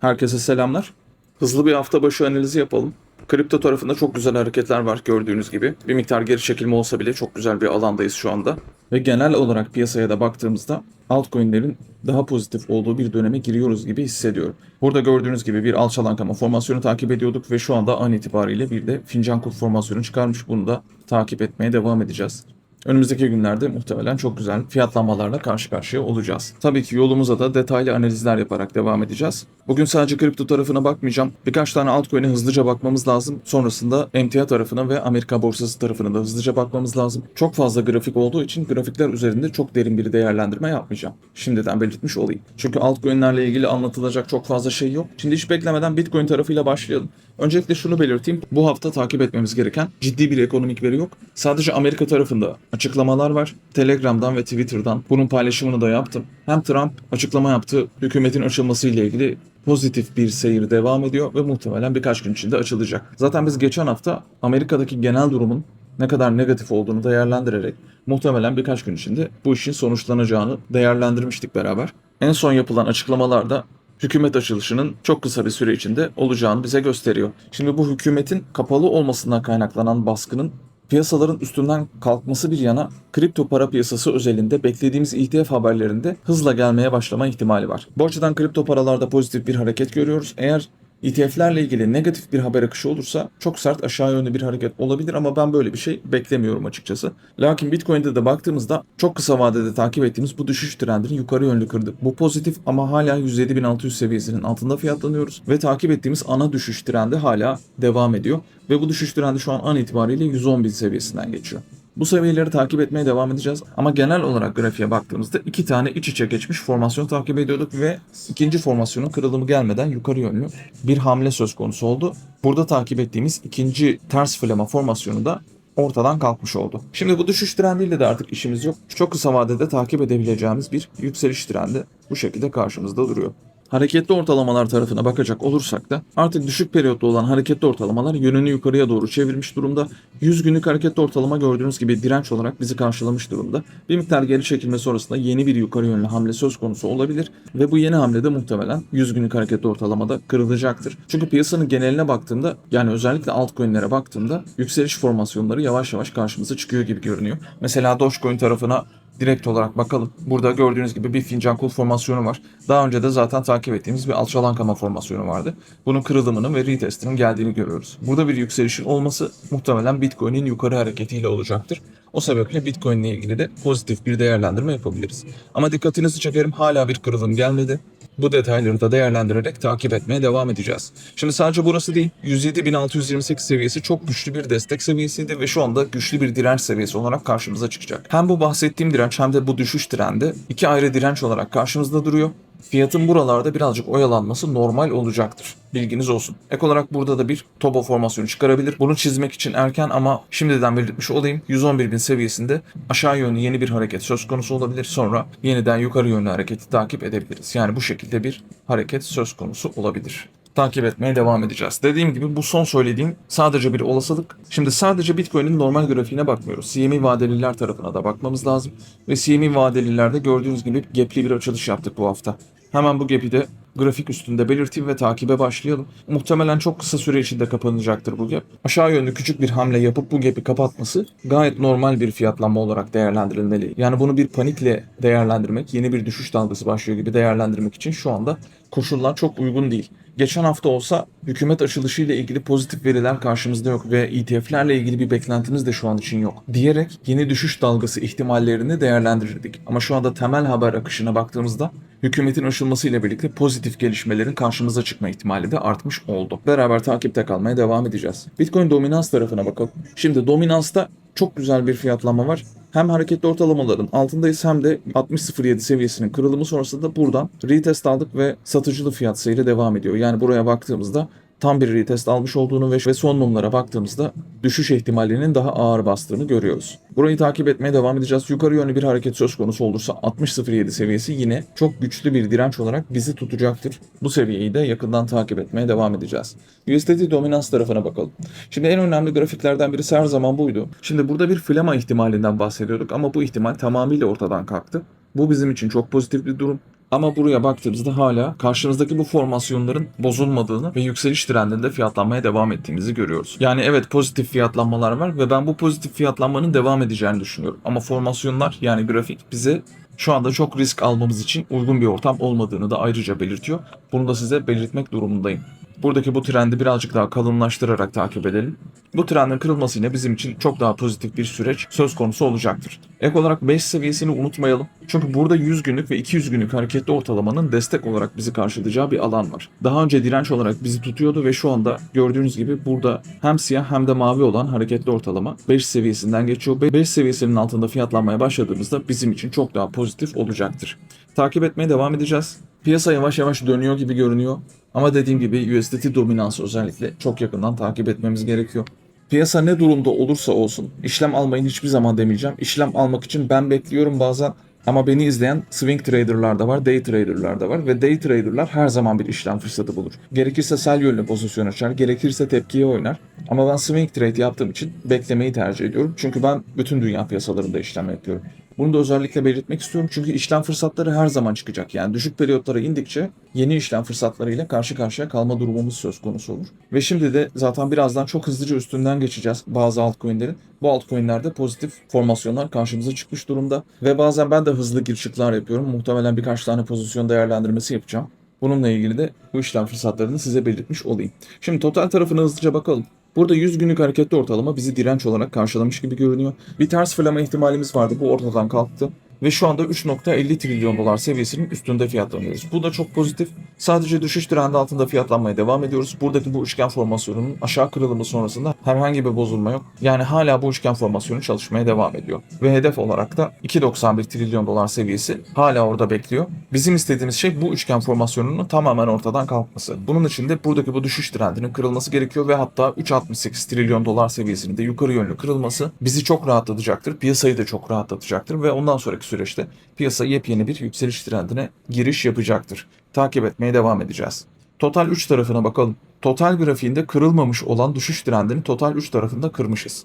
Herkese selamlar. Hızlı bir hafta başı analizi yapalım. Kripto tarafında çok güzel hareketler var gördüğünüz gibi. Bir miktar geri çekilme olsa bile çok güzel bir alandayız şu anda. Ve genel olarak piyasaya da baktığımızda altcoin'lerin daha pozitif olduğu bir döneme giriyoruz gibi hissediyorum. Burada gördüğünüz gibi bir alçalankama formasyonu takip ediyorduk ve şu anda an itibariyle bir de fincan kulp formasyonu çıkarmış. Bunu da takip etmeye devam edeceğiz. Önümüzdeki günlerde muhtemelen çok güzel fiyatlanmalarla karşı karşıya olacağız. Tabii ki yolumuza da detaylı analizler yaparak devam edeceğiz. Bugün sadece kripto tarafına bakmayacağım. Birkaç tane altcoin'e hızlıca bakmamız lazım. Sonrasında emtia tarafına ve Amerika borsası tarafına da hızlıca bakmamız lazım. Çok fazla grafik olduğu için grafikler üzerinde çok derin bir değerlendirme yapmayacağım. Şimdiden belirtmiş olayım. Çünkü altcoin'lerle ilgili anlatılacak çok fazla şey yok. Şimdi hiç beklemeden Bitcoin tarafıyla başlayalım. Öncelikle şunu belirteyim. Bu hafta takip etmemiz gereken ciddi bir ekonomik veri yok. Sadece Amerika tarafında açıklamalar var. Telegram'dan ve Twitter'dan bunun paylaşımını da yaptım. Hem Trump açıklama yaptı. Hükümetin açılması ile ilgili pozitif bir seyir devam ediyor ve muhtemelen birkaç gün içinde açılacak. Zaten biz geçen hafta Amerika'daki genel durumun ne kadar negatif olduğunu değerlendirerek muhtemelen birkaç gün içinde bu işin sonuçlanacağını değerlendirmiştik beraber. En son yapılan açıklamalarda hükümet açılışının çok kısa bir süre içinde olacağını bize gösteriyor. Şimdi bu hükümetin kapalı olmasından kaynaklanan baskının piyasaların üstünden kalkması bir yana kripto para piyasası özelinde beklediğimiz ETF haberlerinde hızla gelmeye başlama ihtimali var. Bu açıdan kripto paralarda pozitif bir hareket görüyoruz. Eğer ETF'lerle ilgili negatif bir haber akışı olursa çok sert aşağı yönlü bir hareket olabilir ama ben böyle bir şey beklemiyorum açıkçası. Lakin Bitcoin'de de baktığımızda çok kısa vadede takip ettiğimiz bu düşüş trendini yukarı yönlü kırdı. Bu pozitif ama hala 107.600 seviyesinin altında fiyatlanıyoruz ve takip ettiğimiz ana düşüş trendi hala devam ediyor ve bu düşüş trendi şu an an itibariyle 110.000 seviyesinden geçiyor. Bu seviyeleri takip etmeye devam edeceğiz ama genel olarak grafiğe baktığımızda iki tane iç içe geçmiş formasyon takip ediyorduk ve ikinci formasyonun kırılımı gelmeden yukarı yönlü bir hamle söz konusu oldu. Burada takip ettiğimiz ikinci ters flama formasyonu da ortadan kalkmış oldu. Şimdi bu düşüş trendiyle de artık işimiz yok. Çok kısa vadede takip edebileceğimiz bir yükseliş trendi bu şekilde karşımızda duruyor. Hareketli ortalamalar tarafına bakacak olursak da artık düşük periyotlu olan hareketli ortalamalar yönünü yukarıya doğru çevirmiş durumda. 100 günlük hareketli ortalama gördüğünüz gibi direnç olarak bizi karşılamış durumda. Bir miktar geri çekilme sonrasında yeni bir yukarı yönlü hamle söz konusu olabilir ve bu yeni hamle de muhtemelen 100 günlük hareketli ortalamada kırılacaktır. Çünkü piyasanın geneline baktığımda yani özellikle altcoin'lere baktığımda yükseliş formasyonları yavaş yavaş karşımıza çıkıyor gibi görünüyor. Mesela Dogecoin tarafına direkt olarak bakalım. Burada gördüğünüz gibi bir fincan kul formasyonu var. Daha önce de zaten takip ettiğimiz bir alçalankama formasyonu vardı. Bunun kırılımının ve retestinin geldiğini görüyoruz. Burada bir yükselişin olması muhtemelen Bitcoin'in yukarı hareketiyle olacaktır. O sebeple Bitcoin ile ilgili de pozitif bir değerlendirme yapabiliriz. Ama dikkatinizi çekerim hala bir kırılım gelmedi. Bu detayları da değerlendirerek takip etmeye devam edeceğiz. Şimdi sadece burası değil, 107.628 seviyesi çok güçlü bir destek seviyesiydi ve şu anda güçlü bir direnç seviyesi olarak karşımıza çıkacak. Hem bu bahsettiğim direnç hem de bu düşüş trendi iki ayrı direnç olarak karşımızda duruyor. Fiyatın buralarda birazcık oyalanması normal olacaktır. Bilginiz olsun. Ek olarak burada da bir tobo formasyonu çıkarabilir. Bunu çizmek için erken ama şimdiden belirtmiş olayım. 111.000 seviyesinde aşağı yönlü yeni bir hareket söz konusu olabilir. Sonra yeniden yukarı yönlü hareketi takip edebiliriz. Yani bu şekilde bir hareket söz konusu olabilir takip etmeye devam edeceğiz. Dediğim gibi bu son söylediğim sadece bir olasılık. Şimdi sadece Bitcoin'in normal grafiğine bakmıyoruz. CME vadeliler tarafına da bakmamız lazım. Ve CME vadelilerde gördüğünüz gibi gapli bir açılış yaptık bu hafta. Hemen bu gap'i de grafik üstünde belirteyim ve takibe başlayalım. Muhtemelen çok kısa süre içinde kapanacaktır bu gap. Aşağı yönlü küçük bir hamle yapıp bu gap'i kapatması gayet normal bir fiyatlanma olarak değerlendirilmeli. Yani bunu bir panikle değerlendirmek, yeni bir düşüş dalgası başlıyor gibi değerlendirmek için şu anda koşullar çok uygun değil. Geçen hafta olsa hükümet açılışı ile ilgili pozitif veriler karşımızda yok ve ETF'lerle ilgili bir beklentimiz de şu an için yok. Diyerek yeni düşüş dalgası ihtimallerini değerlendirirdik. Ama şu anda temel haber akışına baktığımızda hükümetin aşılması ile birlikte pozitif gelişmelerin karşımıza çıkma ihtimali de artmış oldu. Beraber takipte kalmaya devam edeceğiz. Bitcoin dominans tarafına bakalım. Şimdi dominansta çok güzel bir fiyatlanma var. Hem hareketli ortalamaların altındayız hem de 60.07 seviyesinin kırılımı sonrasında buradan retest aldık ve satıcılı fiyat seyri devam ediyor. Yani buraya baktığımızda tam bir retest almış olduğunu ve son mumlara baktığımızda düşüş ihtimalinin daha ağır bastığını görüyoruz. Burayı takip etmeye devam edeceğiz. Yukarı yönlü bir hareket söz konusu olursa 60.07 seviyesi yine çok güçlü bir direnç olarak bizi tutacaktır. Bu seviyeyi de yakından takip etmeye devam edeceğiz. USDT dominans tarafına bakalım. Şimdi en önemli grafiklerden birisi her zaman buydu. Şimdi burada bir flama ihtimalinden bahsediyorduk ama bu ihtimal tamamıyla ortadan kalktı. Bu bizim için çok pozitif bir durum. Ama buraya baktığımızda hala karşımızdaki bu formasyonların bozulmadığını ve yükseliş trendinde fiyatlanmaya devam ettiğimizi görüyoruz. Yani evet pozitif fiyatlanmalar var ve ben bu pozitif fiyatlanmanın devam edeceğini düşünüyorum. Ama formasyonlar yani grafik bize şu anda çok risk almamız için uygun bir ortam olmadığını da ayrıca belirtiyor. Bunu da size belirtmek durumundayım. Buradaki bu trendi birazcık daha kalınlaştırarak takip edelim. Bu trendin kırılmasıyla bizim için çok daha pozitif bir süreç söz konusu olacaktır. Ek olarak 5 seviyesini unutmayalım. Çünkü burada 100 günlük ve 200 günlük hareketli ortalamanın destek olarak bizi karşılayacağı bir alan var. Daha önce direnç olarak bizi tutuyordu ve şu anda gördüğünüz gibi burada hem siyah hem de mavi olan hareketli ortalama 5 seviyesinden geçiyor. 5 seviyesinin altında fiyatlanmaya başladığımızda bizim için çok daha pozitif olacaktır. Takip etmeye devam edeceğiz. Piyasa yavaş yavaş dönüyor gibi görünüyor. Ama dediğim gibi USDT dominansı özellikle çok yakından takip etmemiz gerekiyor. Piyasa ne durumda olursa olsun işlem almayın hiçbir zaman demeyeceğim. İşlem almak için ben bekliyorum bazen ama beni izleyen swing traderlar da var, day traderlar da var ve day traderlar her zaman bir işlem fırsatı bulur. Gerekirse sell yönlü pozisyon açar, gerekirse tepkiye oynar. Ama ben swing trade yaptığım için beklemeyi tercih ediyorum. Çünkü ben bütün dünya piyasalarında işlem yapıyorum. Bunu da özellikle belirtmek istiyorum çünkü işlem fırsatları her zaman çıkacak. Yani düşük periyotlara indikçe yeni işlem fırsatlarıyla karşı karşıya kalma durumumuz söz konusu olur. Ve şimdi de zaten birazdan çok hızlıca üstünden geçeceğiz bazı altcoin'lerin. Bu altcoin'lerde pozitif formasyonlar karşımıza çıkmış durumda. Ve bazen ben de hızlı girişikler yapıyorum. Muhtemelen birkaç tane pozisyon değerlendirmesi yapacağım. Bununla ilgili de bu işlem fırsatlarını size belirtmiş olayım. Şimdi total tarafına hızlıca bakalım. Burada 100 günlük hareketli ortalama bizi direnç olarak karşılamış gibi görünüyor. Bir ters fırlama ihtimalimiz vardı. Bu ortadan kalktı. Ve şu anda 3.50 trilyon dolar seviyesinin üstünde fiyatlanıyoruz. Bu da çok pozitif. Sadece düşüş trendi altında fiyatlanmaya devam ediyoruz. Buradaki bu üçgen formasyonunun aşağı kırılımı sonrasında herhangi bir bozulma yok. Yani hala bu üçgen formasyonu çalışmaya devam ediyor. Ve hedef olarak da 2.91 trilyon dolar seviyesi hala orada bekliyor. Bizim istediğimiz şey bu üçgen formasyonunun tamamen ortadan kalkması. Bunun için de buradaki bu düşüş trendinin kırılması gerekiyor ve hatta 3.68 trilyon dolar seviyesinin de yukarı yönlü kırılması bizi çok rahatlatacaktır. Piyasayı da çok rahatlatacaktır ve ondan sonraki süreçte piyasa yepyeni bir yükseliş trendine giriş yapacaktır. Takip etmeye devam edeceğiz. Total 3 tarafına bakalım. Total grafiğinde kırılmamış olan düşüş trendini total 3 tarafında kırmışız.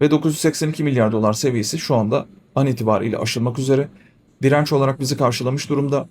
Ve 982 milyar dolar seviyesi şu anda an itibariyle aşılmak üzere. Direnç olarak bizi karşılamış durumda.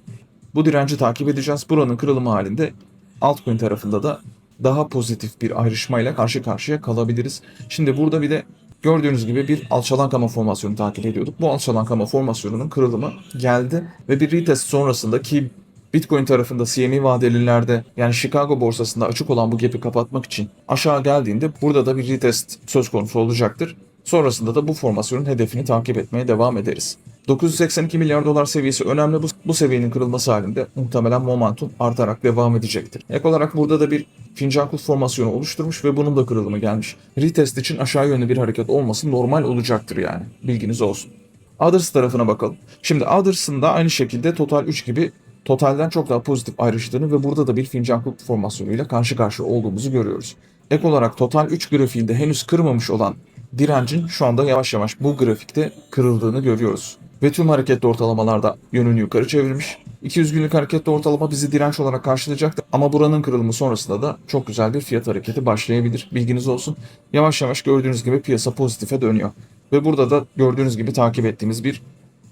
Bu direnci takip edeceğiz. Buranın kırılımı halinde altcoin tarafında da daha pozitif bir ayrışmayla karşı karşıya kalabiliriz. Şimdi burada bir de gördüğünüz gibi bir alçalan kama formasyonu takip ediyorduk. Bu alçalan kama formasyonunun kırılımı geldi ve bir retest sonrasında ki Bitcoin tarafında CME vadelilerde yani Chicago borsasında açık olan bu gap'i kapatmak için aşağı geldiğinde burada da bir retest söz konusu olacaktır. Sonrasında da bu formasyonun hedefini takip etmeye devam ederiz. 982 milyar dolar seviyesi önemli. Bu, bu seviyenin kırılması halinde muhtemelen momentum artarak devam edecektir. Ek olarak burada da bir fincan kulp formasyonu oluşturmuş ve bunun da kırılımı gelmiş. Retest için aşağı yönlü bir hareket olması normal olacaktır yani. Bilginiz olsun. Others tarafına bakalım. Şimdi Others'ın da aynı şekilde Total 3 gibi totalden çok daha pozitif ayrıştığını ve burada da bir fincan kulp formasyonuyla karşı karşıya olduğumuzu görüyoruz. Ek olarak Total 3 grafiğinde henüz kırmamış olan direncin şu anda yavaş yavaş bu grafikte kırıldığını görüyoruz. Ve tüm hareketli ortalamalarda yönünü yukarı çevirmiş. 200 günlük hareketli ortalama bizi direnç olarak karşılayacaktır. Ama buranın kırılımı sonrasında da çok güzel bir fiyat hareketi başlayabilir. Bilginiz olsun. Yavaş yavaş gördüğünüz gibi piyasa pozitife dönüyor. Ve burada da gördüğünüz gibi takip ettiğimiz bir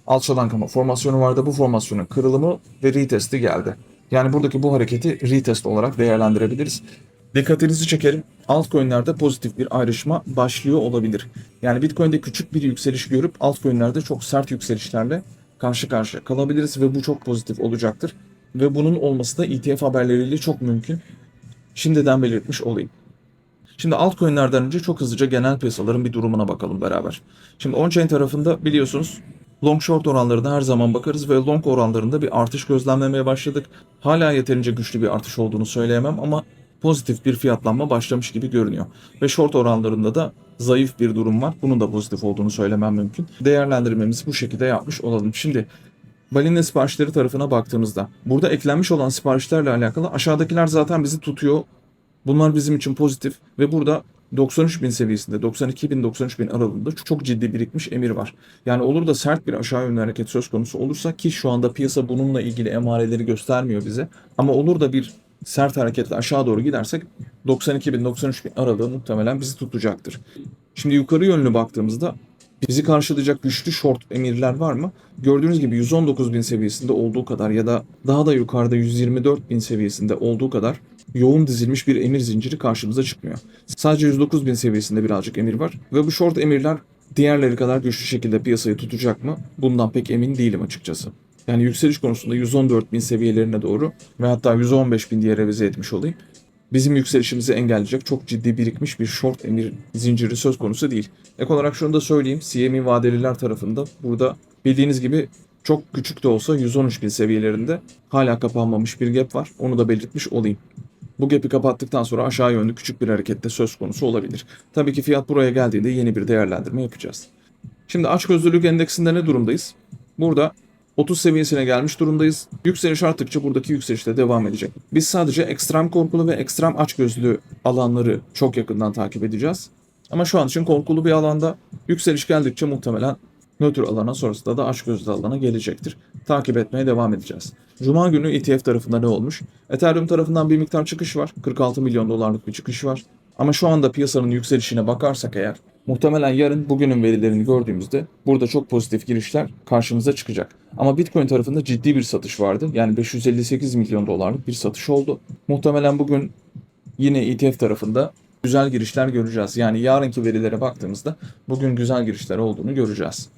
alçalan kama formasyonu vardı. Bu formasyonun kırılımı ve retesti geldi. Yani buradaki bu hareketi retest olarak değerlendirebiliriz. Dikkatinizi çekerim. Altcoin'lerde pozitif bir ayrışma başlıyor olabilir. Yani Bitcoin'de küçük bir yükseliş görüp altcoin'lerde çok sert yükselişlerle karşı karşıya kalabiliriz ve bu çok pozitif olacaktır. Ve bunun olması da ETF haberleriyle çok mümkün. Şimdiden belirtmiş olayım. Şimdi altcoin'lerden önce çok hızlıca genel piyasaların bir durumuna bakalım beraber. Şimdi on-chain tarafında biliyorsunuz long short oranlarına her zaman bakarız ve long oranlarında bir artış gözlemlemeye başladık. Hala yeterince güçlü bir artış olduğunu söyleyemem ama pozitif bir fiyatlanma başlamış gibi görünüyor. Ve short oranlarında da zayıf bir durum var. Bunun da pozitif olduğunu söylemem mümkün. Değerlendirmemizi bu şekilde yapmış olalım. Şimdi Balina siparişleri tarafına baktığımızda burada eklenmiş olan siparişlerle alakalı aşağıdakiler zaten bizi tutuyor. Bunlar bizim için pozitif ve burada 93 bin seviyesinde 92 bin 93 bin aralığında çok, ciddi birikmiş emir var. Yani olur da sert bir aşağı yönlü hareket söz konusu olursa ki şu anda piyasa bununla ilgili emareleri göstermiyor bize. Ama olur da bir sert hareketle aşağı doğru gidersek 92 bin 93 bin aralığı muhtemelen bizi tutacaktır. Şimdi yukarı yönlü baktığımızda Bizi karşılayacak güçlü short emirler var mı? Gördüğünüz gibi 119 bin seviyesinde olduğu kadar ya da daha da yukarıda 124 bin seviyesinde olduğu kadar yoğun dizilmiş bir emir zinciri karşımıza çıkmıyor. Sadece 109 bin seviyesinde birazcık emir var ve bu short emirler diğerleri kadar güçlü şekilde piyasayı tutacak mı? Bundan pek emin değilim açıkçası. Yani yükseliş konusunda 114 bin seviyelerine doğru ve hatta 115 bin diye revize etmiş olayım. Bizim yükselişimizi engelleyecek çok ciddi birikmiş bir short emir zinciri söz konusu değil. Ek olarak şunu da söyleyeyim. CME vadeliler tarafında burada bildiğiniz gibi çok küçük de olsa 113 bin seviyelerinde hala kapanmamış bir gap var. Onu da belirtmiş olayım. Bu gap'i kapattıktan sonra aşağı yönlü küçük bir harekette söz konusu olabilir. Tabii ki fiyat buraya geldiğinde yeni bir değerlendirme yapacağız. Şimdi açgözlülük endeksinde ne durumdayız? Burada 30 seviyesine gelmiş durumdayız. Yükseliş arttıkça buradaki yükseliş de devam edecek. Biz sadece ekstrem korkulu ve ekstrem açgözlü alanları çok yakından takip edeceğiz. Ama şu an için korkulu bir alanda yükseliş geldikçe muhtemelen nötr alana sonrasında da açgözlü alana gelecektir. Takip etmeye devam edeceğiz. Cuma günü ETF tarafında ne olmuş? Ethereum tarafından bir miktar çıkış var. 46 milyon dolarlık bir çıkış var. Ama şu anda piyasanın yükselişine bakarsak eğer muhtemelen yarın bugünün verilerini gördüğümüzde burada çok pozitif girişler karşımıza çıkacak. Ama Bitcoin tarafında ciddi bir satış vardı. Yani 558 milyon dolarlık bir satış oldu. Muhtemelen bugün yine ETF tarafında güzel girişler göreceğiz. Yani yarınki verilere baktığımızda bugün güzel girişler olduğunu göreceğiz.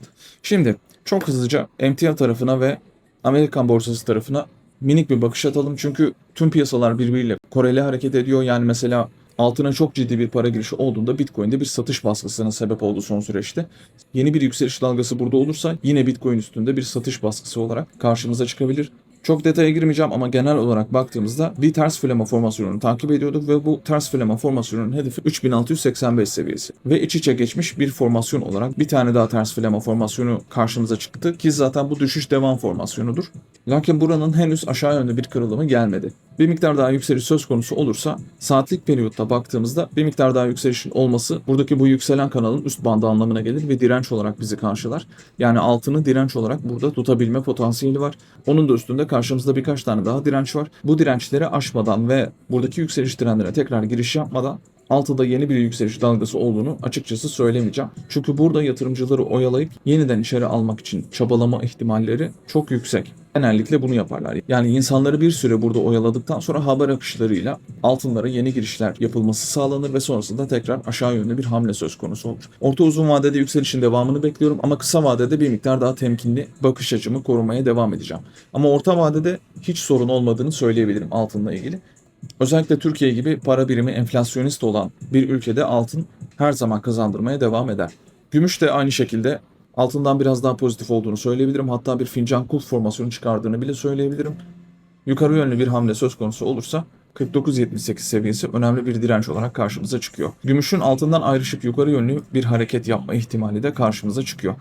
Şimdi çok hızlıca emtia tarafına ve Amerikan borsası tarafına minik bir bakış atalım. Çünkü tüm piyasalar birbiriyle koreli hareket ediyor. Yani mesela altına çok ciddi bir para girişi olduğunda Bitcoin'de bir satış baskısına sebep oldu son süreçte. Yeni bir yükseliş dalgası burada olursa yine Bitcoin üstünde bir satış baskısı olarak karşımıza çıkabilir. Çok detaya girmeyeceğim ama genel olarak baktığımızda bir ters flama formasyonunu takip ediyorduk ve bu ters flama formasyonunun hedefi 3685 seviyesi. Ve iç içe geçmiş bir formasyon olarak bir tane daha ters flama formasyonu karşımıza çıktı ki zaten bu düşüş devam formasyonudur. Lakin buranın henüz aşağı yönlü bir kırılımı gelmedi. Bir miktar daha yükseliş söz konusu olursa saatlik periyotta baktığımızda bir miktar daha yükselişin olması buradaki bu yükselen kanalın üst bandı anlamına gelir ve direnç olarak bizi karşılar. Yani altını direnç olarak burada tutabilme potansiyeli var. Onun da üstünde karşımızda birkaç tane daha direnç var. Bu dirençleri aşmadan ve buradaki yükseliş trendine tekrar giriş yapmadan altında yeni bir yükseliş dalgası olduğunu açıkçası söylemeyeceğim. Çünkü burada yatırımcıları oyalayıp yeniden içeri almak için çabalama ihtimalleri çok yüksek. Genellikle bunu yaparlar. Yani insanları bir süre burada oyaladıktan sonra haber akışlarıyla altınlara yeni girişler yapılması sağlanır ve sonrasında tekrar aşağı yönlü bir hamle söz konusu olur. Orta uzun vadede yükselişin devamını bekliyorum ama kısa vadede bir miktar daha temkinli bakış açımı korumaya devam edeceğim. Ama orta vadede hiç sorun olmadığını söyleyebilirim altınla ilgili. Özellikle Türkiye gibi para birimi enflasyonist olan bir ülkede altın her zaman kazandırmaya devam eder. Gümüş de aynı şekilde altından biraz daha pozitif olduğunu söyleyebilirim. Hatta bir fincan kulp formasyonu çıkardığını bile söyleyebilirim. Yukarı yönlü bir hamle söz konusu olursa 49.78 seviyesi önemli bir direnç olarak karşımıza çıkıyor. Gümüşün altından ayrışıp yukarı yönlü bir hareket yapma ihtimali de karşımıza çıkıyor.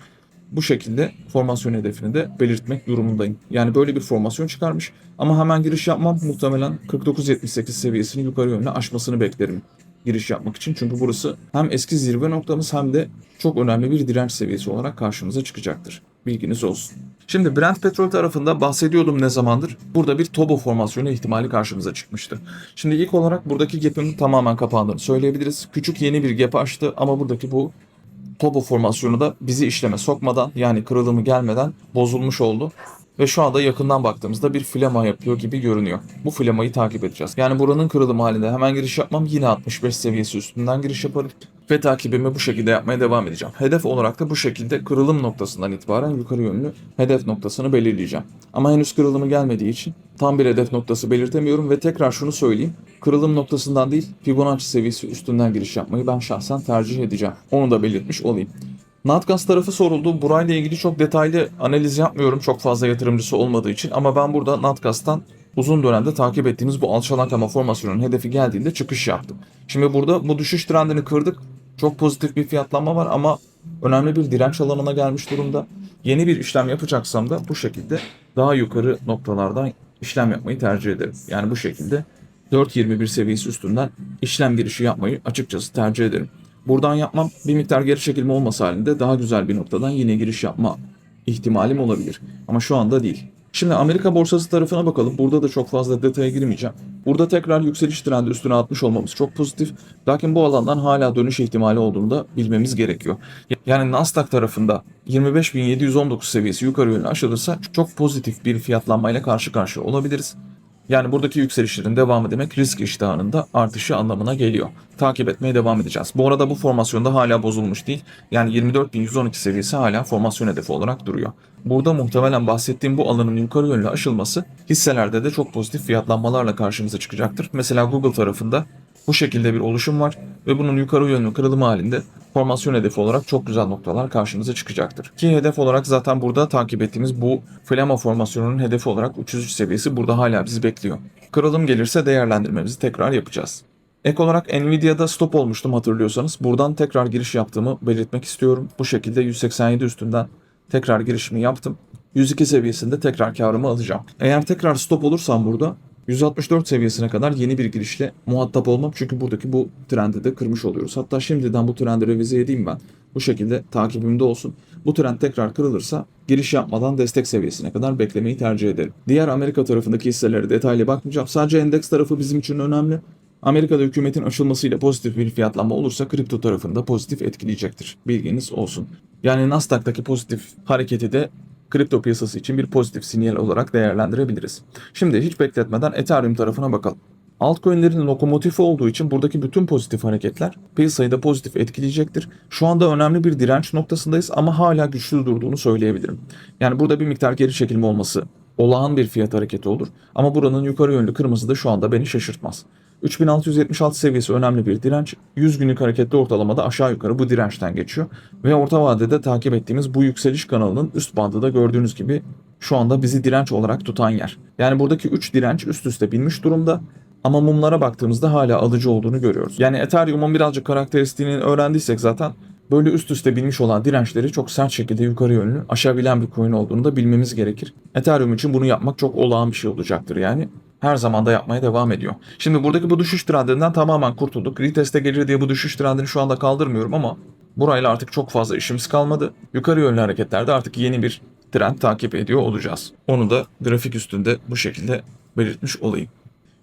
Bu şekilde formasyon hedefini de belirtmek durumundayım. Yani böyle bir formasyon çıkarmış ama hemen giriş yapmam muhtemelen 49.78 seviyesini yukarı yönlü aşmasını beklerim giriş yapmak için. Çünkü burası hem eski zirve noktamız hem de çok önemli bir direnç seviyesi olarak karşımıza çıkacaktır. Bilginiz olsun. Şimdi Brent petrol tarafında bahsediyordum ne zamandır. Burada bir Tobo formasyonu ihtimali karşımıza çıkmıştı. Şimdi ilk olarak buradaki gap'in tamamen kapandığını söyleyebiliriz. Küçük yeni bir gap açtı ama buradaki bu Tobo formasyonu da bizi işleme sokmadan yani kırılımı gelmeden bozulmuş oldu. Ve şu anda yakından baktığımızda bir flama yapıyor gibi görünüyor. Bu flamayı takip edeceğiz. Yani buranın kırılımı halinde hemen giriş yapmam yine 65 seviyesi üstünden giriş yaparım. Ve takibimi bu şekilde yapmaya devam edeceğim. Hedef olarak da bu şekilde kırılım noktasından itibaren yukarı yönlü hedef noktasını belirleyeceğim. Ama henüz kırılımı gelmediği için tam bir hedef noktası belirtemiyorum ve tekrar şunu söyleyeyim. Kırılım noktasından değil Fibonacci seviyesi üstünden giriş yapmayı ben şahsen tercih edeceğim. Onu da belirtmiş olayım. Natgas tarafı soruldu. Burayla ilgili çok detaylı analiz yapmıyorum çok fazla yatırımcısı olmadığı için ama ben burada Natgas'tan uzun dönemde takip ettiğimiz bu alçalan kama formasyonunun hedefi geldiğinde çıkış yaptım. Şimdi burada bu düşüş trendini kırdık. Çok pozitif bir fiyatlanma var ama önemli bir direnç alanına gelmiş durumda. Yeni bir işlem yapacaksam da bu şekilde daha yukarı noktalardan işlem yapmayı tercih ederim. Yani bu şekilde 4.21 seviyesi üstünden işlem girişi yapmayı açıkçası tercih ederim. Buradan yapmam bir miktar geri çekilme olması halinde daha güzel bir noktadan yine giriş yapma ihtimalim olabilir. Ama şu anda değil. Şimdi Amerika borsası tarafına bakalım. Burada da çok fazla detaya girmeyeceğim. Burada tekrar yükseliş trendi üstüne atmış olmamız çok pozitif. Lakin bu alandan hala dönüş ihtimali olduğunu da bilmemiz gerekiyor. Yani Nasdaq tarafında 25.719 seviyesi yukarı yönlü aşılırsa çok pozitif bir fiyatlanmayla karşı karşıya olabiliriz. Yani buradaki yükselişlerin devamı demek risk iştahının da artışı anlamına geliyor. Takip etmeye devam edeceğiz. Bu arada bu formasyonda hala bozulmuş değil. Yani 24.112 seviyesi hala formasyon hedefi olarak duruyor. Burada muhtemelen bahsettiğim bu alanın yukarı yönlü aşılması hisselerde de çok pozitif fiyatlanmalarla karşımıza çıkacaktır. Mesela Google tarafında bu şekilde bir oluşum var ve bunun yukarı yönlü kırılımı halinde formasyon hedefi olarak çok güzel noktalar karşımıza çıkacaktır. Ki hedef olarak zaten burada takip ettiğimiz bu flama formasyonunun hedefi olarak 303 seviyesi burada hala bizi bekliyor. Kırılım gelirse değerlendirmemizi tekrar yapacağız. Ek olarak Nvidia'da stop olmuştum hatırlıyorsanız. Buradan tekrar giriş yaptığımı belirtmek istiyorum. Bu şekilde 187 üstünden tekrar girişimi yaptım. 102 seviyesinde tekrar karımı alacağım. Eğer tekrar stop olursam burada 164 seviyesine kadar yeni bir girişle muhatap olmam. Çünkü buradaki bu trendi de kırmış oluyoruz. Hatta şimdiden bu trendi revize edeyim ben. Bu şekilde takibimde olsun. Bu trend tekrar kırılırsa giriş yapmadan destek seviyesine kadar beklemeyi tercih ederim. Diğer Amerika tarafındaki hisselere detaylı bakmayacağım. Sadece endeks tarafı bizim için önemli. Amerika'da hükümetin aşılmasıyla pozitif bir fiyatlanma olursa kripto tarafında pozitif etkileyecektir. Bilginiz olsun. Yani Nasdaq'taki pozitif hareketi de kripto piyasası için bir pozitif sinyal olarak değerlendirebiliriz. Şimdi hiç bekletmeden Ethereum tarafına bakalım. Altcoin'lerin lokomotifi olduğu için buradaki bütün pozitif hareketler piyasayı da pozitif etkileyecektir. Şu anda önemli bir direnç noktasındayız ama hala güçlü durduğunu söyleyebilirim. Yani burada bir miktar geri çekilme olması olağan bir fiyat hareketi olur. Ama buranın yukarı yönlü kırmızı da şu anda beni şaşırtmaz. 3676 seviyesi önemli bir direnç. 100 günlük hareketli ortalamada aşağı yukarı bu dirençten geçiyor. Ve orta vadede takip ettiğimiz bu yükseliş kanalının üst bandı da gördüğünüz gibi şu anda bizi direnç olarak tutan yer. Yani buradaki 3 direnç üst üste binmiş durumda. Ama mumlara baktığımızda hala alıcı olduğunu görüyoruz. Yani Ethereum'un birazcık karakteristiğini öğrendiysek zaten böyle üst üste binmiş olan dirençleri çok sert şekilde yukarı yönlü aşabilen bir coin olduğunu da bilmemiz gerekir. Ethereum için bunu yapmak çok olağan bir şey olacaktır yani. Her zaman da yapmaya devam ediyor. Şimdi buradaki bu düşüş trendinden tamamen kurtulduk. Retest'e gelir diye bu düşüş trendini şu anda kaldırmıyorum ama burayla artık çok fazla işimiz kalmadı. Yukarı yönlü hareketlerde artık yeni bir trend takip ediyor olacağız. Onu da grafik üstünde bu şekilde belirtmiş olayım.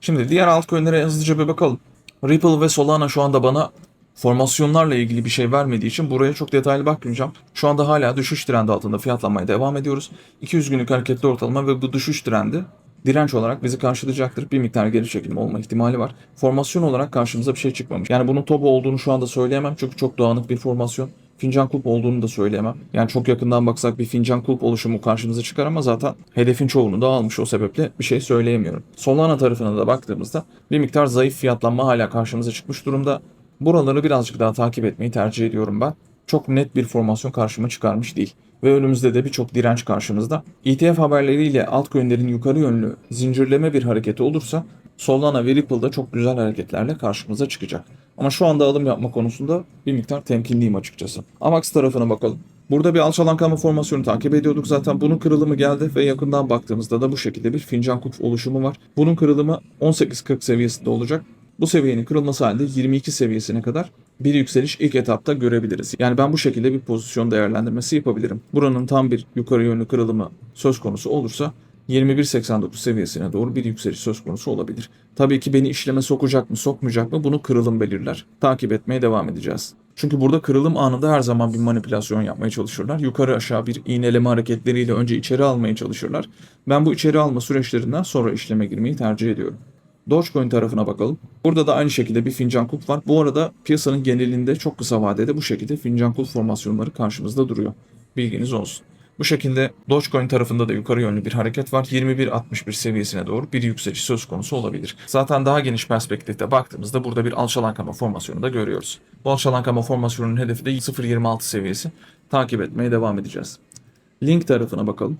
Şimdi diğer altcoin'lere hızlıca bir bakalım. Ripple ve Solana şu anda bana formasyonlarla ilgili bir şey vermediği için buraya çok detaylı bakmayacağım. Şu anda hala düşüş trendi altında fiyatlanmaya devam ediyoruz. 200 günlük hareketli ortalama ve bu düşüş trendi direnç olarak bizi karşılayacaktır. Bir miktar geri çekilme olma ihtimali var. Formasyon olarak karşımıza bir şey çıkmamış. Yani bunun topu olduğunu şu anda söyleyemem çünkü çok dağınık bir formasyon. Fincan kulp olduğunu da söyleyemem. Yani çok yakından baksak bir fincan kulp oluşumu karşımıza çıkar ama zaten hedefin çoğunu da almış o sebeple bir şey söyleyemiyorum. Solana tarafına da baktığımızda bir miktar zayıf fiyatlanma hala karşımıza çıkmış durumda. Buraları birazcık daha takip etmeyi tercih ediyorum ben. Çok net bir formasyon karşıma çıkarmış değil. Ve önümüzde de birçok direnç karşımızda. ETF haberleriyle altcoin'lerin yukarı yönlü zincirleme bir hareketi olursa Solana ve Ripple'da çok güzel hareketlerle karşımıza çıkacak. Ama şu anda alım yapma konusunda bir miktar temkinliyim açıkçası. Amax tarafına bakalım. Burada bir alçalan kalma formasyonu takip ediyorduk zaten. Bunun kırılımı geldi ve yakından baktığımızda da bu şekilde bir fincan kulp oluşumu var. Bunun kırılımı 18.40 seviyesinde olacak. Bu seviyenin kırılması halinde 22 seviyesine kadar bir yükseliş ilk etapta görebiliriz. Yani ben bu şekilde bir pozisyon değerlendirmesi yapabilirim. Buranın tam bir yukarı yönlü kırılımı söz konusu olursa 21.89 seviyesine doğru bir yükseliş söz konusu olabilir. Tabii ki beni işleme sokacak mı sokmayacak mı bunu kırılım belirler. Takip etmeye devam edeceğiz. Çünkü burada kırılım anında her zaman bir manipülasyon yapmaya çalışırlar. Yukarı aşağı bir iğneleme hareketleriyle önce içeri almaya çalışırlar. Ben bu içeri alma süreçlerinden sonra işleme girmeyi tercih ediyorum. Dogecoin tarafına bakalım. Burada da aynı şekilde bir fincan kulp var. Bu arada piyasanın genelinde çok kısa vadede bu şekilde fincan kulp formasyonları karşımızda duruyor. Bilginiz olsun. Bu şekilde Dogecoin tarafında da yukarı yönlü bir hareket var. 21.61 seviyesine doğru bir yükseliş söz konusu olabilir. Zaten daha geniş perspektifte baktığımızda burada bir alçalankama formasyonu da görüyoruz. Bu alçalankama formasyonunun hedefi de 0.26 seviyesi. Takip etmeye devam edeceğiz. Link tarafına bakalım.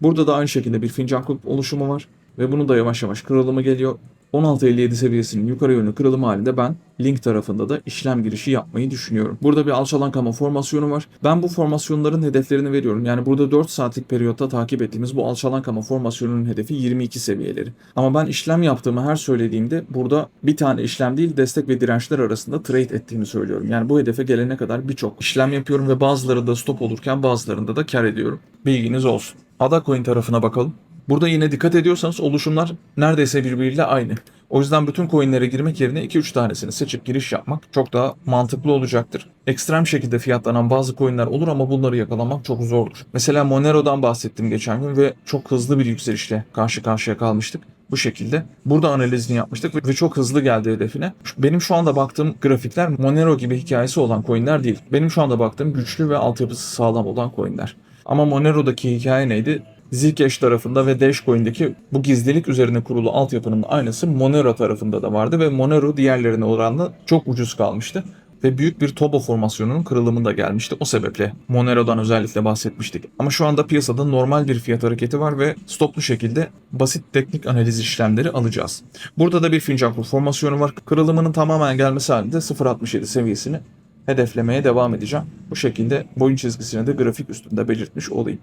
Burada da aynı şekilde bir fincan kulp oluşumu var ve bunun da yavaş yavaş kırılımı geliyor. 16.57 seviyesinin yukarı yönlü kırılımı halinde ben link tarafında da işlem girişi yapmayı düşünüyorum. Burada bir alçalan kama formasyonu var. Ben bu formasyonların hedeflerini veriyorum. Yani burada 4 saatlik periyotta takip ettiğimiz bu alçalan kama formasyonunun hedefi 22 seviyeleri. Ama ben işlem yaptığımı her söylediğimde burada bir tane işlem değil destek ve dirençler arasında trade ettiğimi söylüyorum. Yani bu hedefe gelene kadar birçok işlem yapıyorum ve bazıları da stop olurken bazılarında da kar ediyorum. Bilginiz olsun. Ada Coin tarafına bakalım. Burada yine dikkat ediyorsanız oluşumlar neredeyse birbiriyle aynı. O yüzden bütün coinlere girmek yerine 2-3 tanesini seçip giriş yapmak çok daha mantıklı olacaktır. Ekstrem şekilde fiyatlanan bazı coinler olur ama bunları yakalamak çok zordur. Mesela Monero'dan bahsettim geçen gün ve çok hızlı bir yükselişle karşı karşıya kalmıştık. Bu şekilde burada analizini yapmıştık ve çok hızlı geldi hedefine. Benim şu anda baktığım grafikler Monero gibi hikayesi olan coinler değil. Benim şu anda baktığım güçlü ve altyapısı sağlam olan coinler. Ama Monero'daki hikaye neydi? Zcash tarafında ve Dashcoin'deki bu gizlilik üzerine kurulu altyapının aynısı Monero tarafında da vardı ve Monero diğerlerine oranla çok ucuz kalmıştı. Ve büyük bir Tobo formasyonunun kırılımı da gelmişti. O sebeple Monero'dan özellikle bahsetmiştik. Ama şu anda piyasada normal bir fiyat hareketi var ve stoplu şekilde basit teknik analiz işlemleri alacağız. Burada da bir fincan formasyonu var. Kırılımının tamamen gelmesi halinde 0.67 seviyesini hedeflemeye devam edeceğim. Bu şekilde boyun çizgisini de grafik üstünde belirtmiş olayım.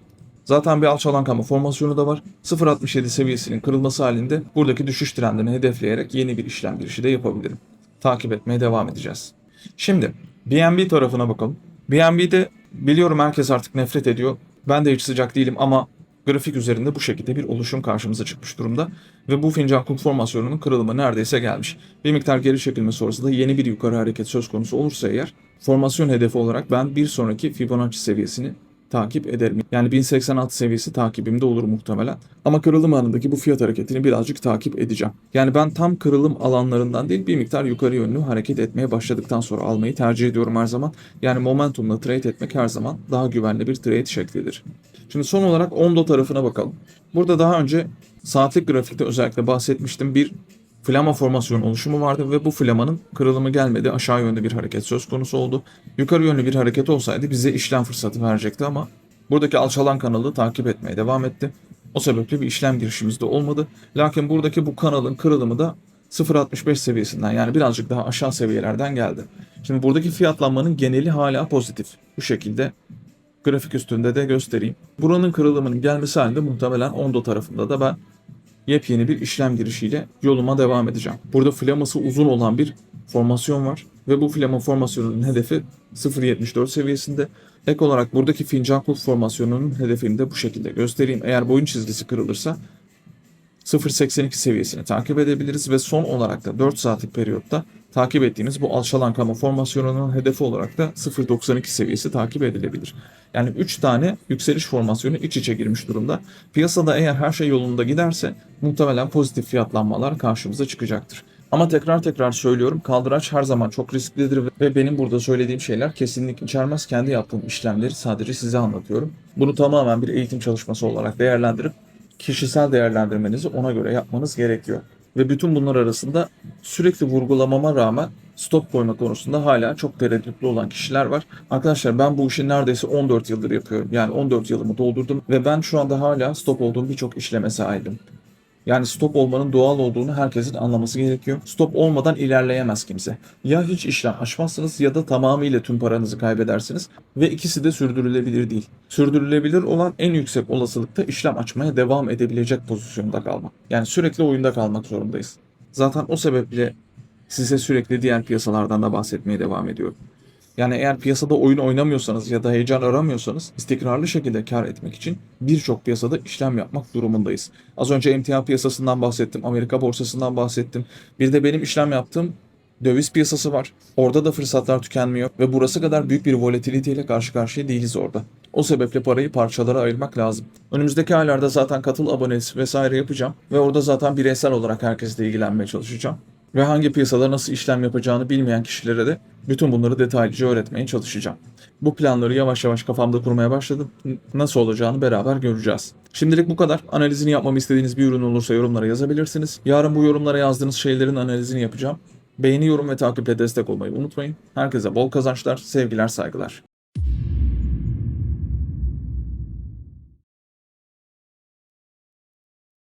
Zaten bir alçalan kama formasyonu da var. 0.67 seviyesinin kırılması halinde buradaki düşüş trendini hedefleyerek yeni bir işlem girişi de yapabilirim. Takip etmeye devam edeceğiz. Şimdi BNB tarafına bakalım. BNB'de biliyorum herkes artık nefret ediyor. Ben de hiç sıcak değilim ama grafik üzerinde bu şekilde bir oluşum karşımıza çıkmış durumda. Ve bu fincan kulp formasyonunun kırılımı neredeyse gelmiş. Bir miktar geri çekilme sonrası da yeni bir yukarı hareket söz konusu olursa eğer formasyon hedefi olarak ben bir sonraki Fibonacci seviyesini takip ederim. Yani 1086 seviyesi takibimde olur muhtemelen. Ama kırılım anındaki bu fiyat hareketini birazcık takip edeceğim. Yani ben tam kırılım alanlarından değil bir miktar yukarı yönlü hareket etmeye başladıktan sonra almayı tercih ediyorum her zaman. Yani momentumla trade etmek her zaman daha güvenli bir trade şeklidir. Şimdi son olarak Ondo tarafına bakalım. Burada daha önce saatlik grafikte özellikle bahsetmiştim. Bir flama formasyon oluşumu vardı ve bu flamanın kırılımı gelmedi. Aşağı yönlü bir hareket söz konusu oldu. Yukarı yönlü bir hareket olsaydı bize işlem fırsatı verecekti ama buradaki alçalan kanalı takip etmeye devam etti. O sebeple bir işlem girişimiz de olmadı. Lakin buradaki bu kanalın kırılımı da 0.65 seviyesinden yani birazcık daha aşağı seviyelerden geldi. Şimdi buradaki fiyatlanmanın geneli hala pozitif. Bu şekilde grafik üstünde de göstereyim. Buranın kırılımının gelmesi halinde muhtemelen Ondo tarafında da ben yepyeni bir işlem girişiyle yoluma devam edeceğim. Burada flaması uzun olan bir formasyon var ve bu flama formasyonunun hedefi 0.74 seviyesinde. Ek olarak buradaki fincan kulp formasyonunun hedefini de bu şekilde göstereyim. Eğer boyun çizgisi kırılırsa 0.82 seviyesini takip edebiliriz ve son olarak da 4 saatlik periyotta takip ettiğimiz bu alçalan formasyonunun hedefi olarak da 0.92 seviyesi takip edilebilir. Yani 3 tane yükseliş formasyonu iç içe girmiş durumda. Piyasada eğer her şey yolunda giderse muhtemelen pozitif fiyatlanmalar karşımıza çıkacaktır. Ama tekrar tekrar söylüyorum kaldıraç her zaman çok risklidir ve benim burada söylediğim şeyler kesinlikle içermez. Kendi yaptığım işlemleri sadece size anlatıyorum. Bunu tamamen bir eğitim çalışması olarak değerlendirip kişisel değerlendirmenizi ona göre yapmanız gerekiyor. Ve bütün bunlar arasında sürekli vurgulamama rağmen stop koyma konusunda hala çok tereddütlü olan kişiler var. Arkadaşlar ben bu işi neredeyse 14 yıldır yapıyorum. Yani 14 yılımı doldurdum ve ben şu anda hala stop olduğum birçok işleme sahibim. Yani stop olmanın doğal olduğunu herkesin anlaması gerekiyor. Stop olmadan ilerleyemez kimse. Ya hiç işlem açmazsınız ya da tamamıyla tüm paranızı kaybedersiniz ve ikisi de sürdürülebilir değil. Sürdürülebilir olan en yüksek olasılıkta işlem açmaya devam edebilecek pozisyonda kalmak. Yani sürekli oyunda kalmak zorundayız. Zaten o sebeple size sürekli diğer piyasalardan da bahsetmeye devam ediyorum. Yani eğer piyasada oyun oynamıyorsanız ya da heyecan aramıyorsanız istikrarlı şekilde kar etmek için birçok piyasada işlem yapmak durumundayız. Az önce emtia piyasasından bahsettim, Amerika borsasından bahsettim. Bir de benim işlem yaptığım döviz piyasası var. Orada da fırsatlar tükenmiyor ve burası kadar büyük bir volatilite ile karşı karşıya değiliz orada. O sebeple parayı parçalara ayırmak lazım. Önümüzdeki aylarda zaten katıl abonesi vesaire yapacağım ve orada zaten bireysel olarak herkesle ilgilenmeye çalışacağım ve hangi piyasada nasıl işlem yapacağını bilmeyen kişilere de bütün bunları detaylıca öğretmeye çalışacağım. Bu planları yavaş yavaş kafamda kurmaya başladım. Nasıl olacağını beraber göreceğiz. Şimdilik bu kadar. Analizini yapmamı istediğiniz bir ürün olursa yorumlara yazabilirsiniz. Yarın bu yorumlara yazdığınız şeylerin analizini yapacağım. Beğeni, yorum ve takiple destek olmayı unutmayın. Herkese bol kazançlar, sevgiler, saygılar.